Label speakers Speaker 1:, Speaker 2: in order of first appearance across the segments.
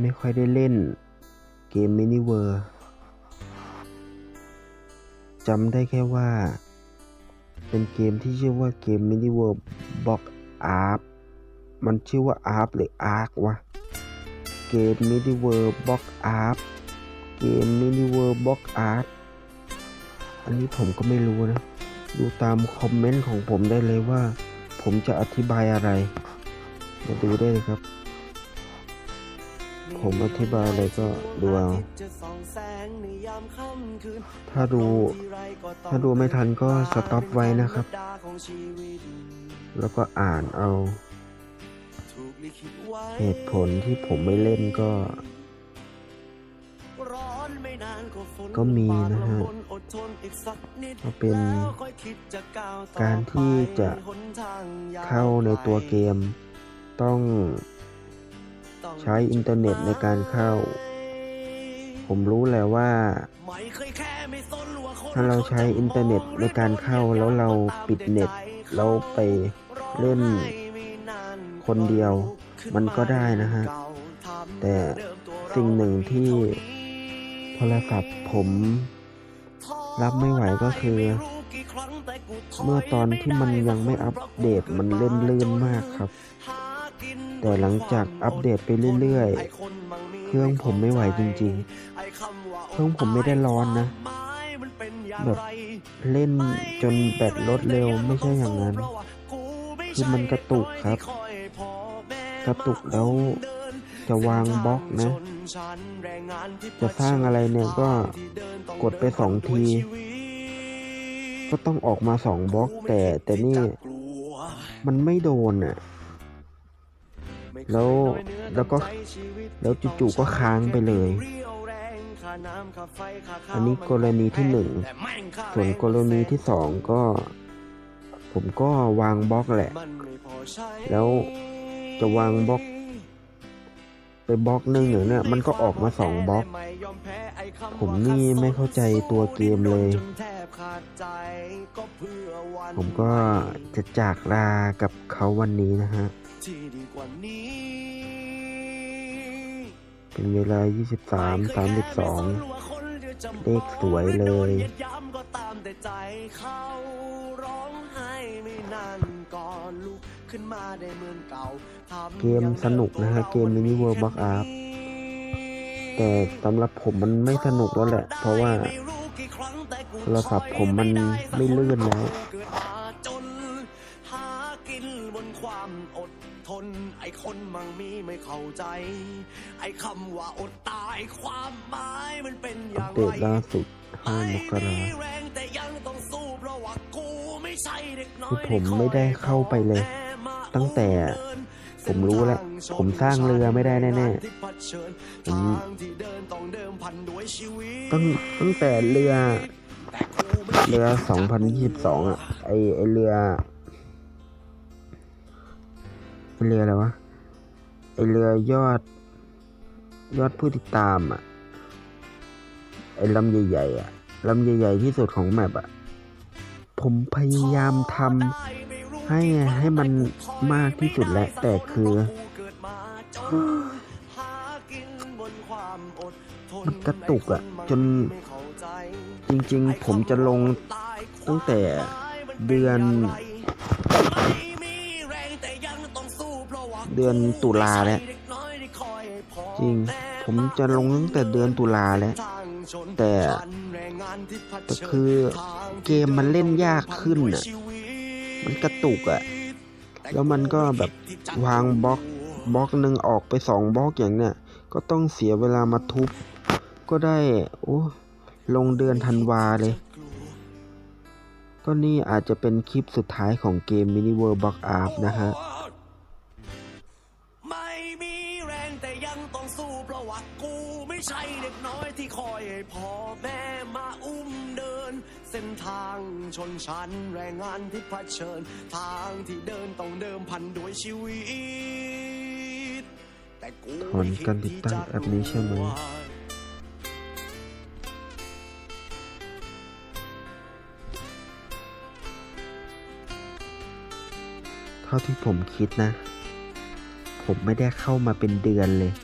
Speaker 1: ไม่ค่อยได้เล่นเกมมินิเวอร์จำได้แค่ว่า เป็นเกมที่ชื่อว่าเกมมินิเวอร์บ็อกอาร์มันชื่อว่าอาร์หรืออาร์ควะ เกมมินิเวอร์บ็อกอาร์เกมมินิเวอร์บ็อกอาร์อันนี้ผมก็ไม่รู้นะ ดูตามคอมเมนต์ของผมได้เลยว่า ผมจะอธิบายอะไร มาดูได้เลยครับ ผมอธิบายอะไรก็ดูเอาถ้าดู ถ้าดูไม่ทันก็สต็อปไว้นะครับ แล้วก็อ่านเอา เหตุผลที่ผมไม่เล่นก็ ก็มีนะฮะก็เป็นการที่จะเข้าในตัวเกมต้อง ใช้อินเทอร์เน็ตในการเข้า ผมรู้แหละว่า ถ้าเราใช้อินเทอร์เน็ตในการเข้าแล้วเราปิดเน็ตแล้วไปเล่นคนเดียว มันก็ได้นะฮะ แต่สิ่งหนึ่งที่โทรศัพท์ผมรับไม่ไหวก็คือ เมื่อตอนที่มันยังไม่อัปเดตมันเล่นลื่นมากครับ แต่หลังจากอัปเดตไปเรื่อยๆ เครื่องผมไม่ไหวจริงๆ เครื่องผมไม่ได้ร้อนนะ แบบเล่นจนแบตลดเร็วไม่ใช่อย่างนั้น คือมันกระตุกครับ กระตุกแล้วจะวางบล็อกนะ จะสร้างอะไรเนี่ยก็กดไปสองที ก็ต้องออกมาสองบล็อกแต่แต่นี่มันไม่โดนอะ แล้วแล้วก็แล้วจู่ๆก็ค้างไปเลย อันนี้กรณีที่หนึ่งส่วนกรณีที่สองก็ ผมก็วางบล็อกแหละ แล้วจะวางบล็อกไปบล็อกหนึ่งหนึ่งเนี่ยมันก็ออกมาสองบล็อก ผมนี่ไม่เข้าใจตัวเกมเลย ผมก็จะจากลากับเขาวันนี้นะฮะ เป็นเวลา 23 32เลขสวยเลยเกมสนุกนะฮะ เกมมินิเวิร์บักอาร์แต่สำหรับผมมันไม่สนุกแล้วแหละ เพราะว่าโทรศัพท์ผมมันไม่ลื่นแล้ว
Speaker 2: ทน ไอ้คนมั่งมีไม่เข้าใจ ไอ้คำว่าอดตายความหมายมันเป็นอ
Speaker 1: อัป
Speaker 2: ย่าง
Speaker 1: เด
Speaker 2: ไร
Speaker 1: ตล่าสุด5มกรา
Speaker 2: มีแรงแต่ยังต้องสู้เพราะว่ากูไม่ใช่เด็กน้อ
Speaker 1: คือยผมไม่ได้เข้าไปเลย ตั้งแต่ผมรู้แล้ว ผมสร้างเรือไม่ได้แน่ๆผมตั้งตั้งแต่เรือ เรือ 2022 อะ ไอไอเรือ ไอเรืออะไรวะไอเรือยอด ยอดผู้ติดตามอะไอลำใหญ่ๆอะลำใหญ่ ๆ ที่สุดของแมปอะผมพยายามทำให้ให้มันมากที่สุดแหละแต่คือมันกระตุกอะจนจริง ๆ ผมจะลงตั้งแต่เดือน เดือนตุลาแล้ว จริง ผมจะลงตั้งแต่เดือนตุลาแล้ว แต่แต่คือเกมมันเล่นยากขึ้นอะ มันกระตุกอะ แล้วมันก็แบบวางบล็อกบล็อกหนึ่งออกไปสองบล็อกอย่างเนี้ยก็ต้องเสียเวลามาทุบ ก็ได้ โอ้ลงเดือนธันวาเลย ก็นี่อาจจะเป็นคลิปสุดท้ายของเกม Mini World Block Art นะฮะ
Speaker 2: ไม่ใช่เด็กน้อยที่คอยให้พ่อแม่มาอุ้มเดิน เส้นทางชนชั้นแรงงานที่เผชิญ ทางที่เดินต้องเดิมพันด้วยชีวิต แต่กู
Speaker 1: ถอนการติดตั้งแอปนี้ใช่ไหมเท่าที่ผมคิดนะ ผมไม่ได้เข้ามาเป็นเดือนเลย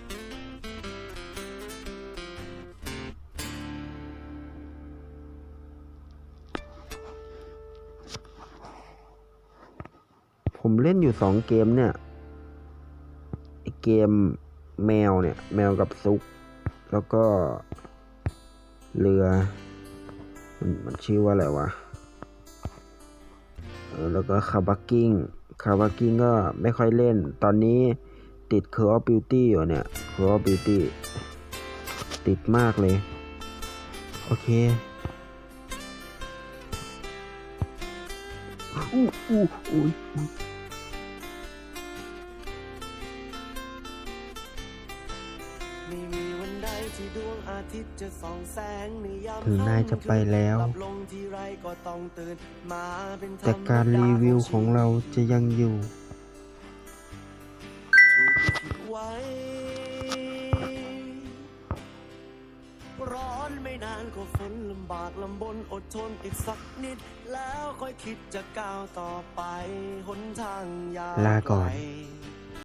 Speaker 1: ผมเล่นอยู่สองเกมเนี่ยไอเกมแมวเนี่ย แมวกับซุก แล้วก็เรือ มันมันชื่อว่าอะไรวะแล้วก็คาบากิ้งคาบากิ้งก็ไม่ค่อยเล่น ตอนนี้ติด Call of Duty อยู่เนี่ย Call of Duty ติดมากเลย โอเคอู้อู้อุ้ ถึงนายจะไปแล้ว
Speaker 2: หลับลงทีไรก็ต้องตื่นมาเป็นธรรมด
Speaker 1: แต่การรีวิวของเราจะยังอยู่
Speaker 2: ถูกลิขิตไว้ร้อนไม่นานก็ฝนลำบากลำบนอดทนอีกสักนิด แล้วค่อยคิดจะก้าวต่อไปหนทางยาว
Speaker 1: ลาก่อน
Speaker 2: ไกล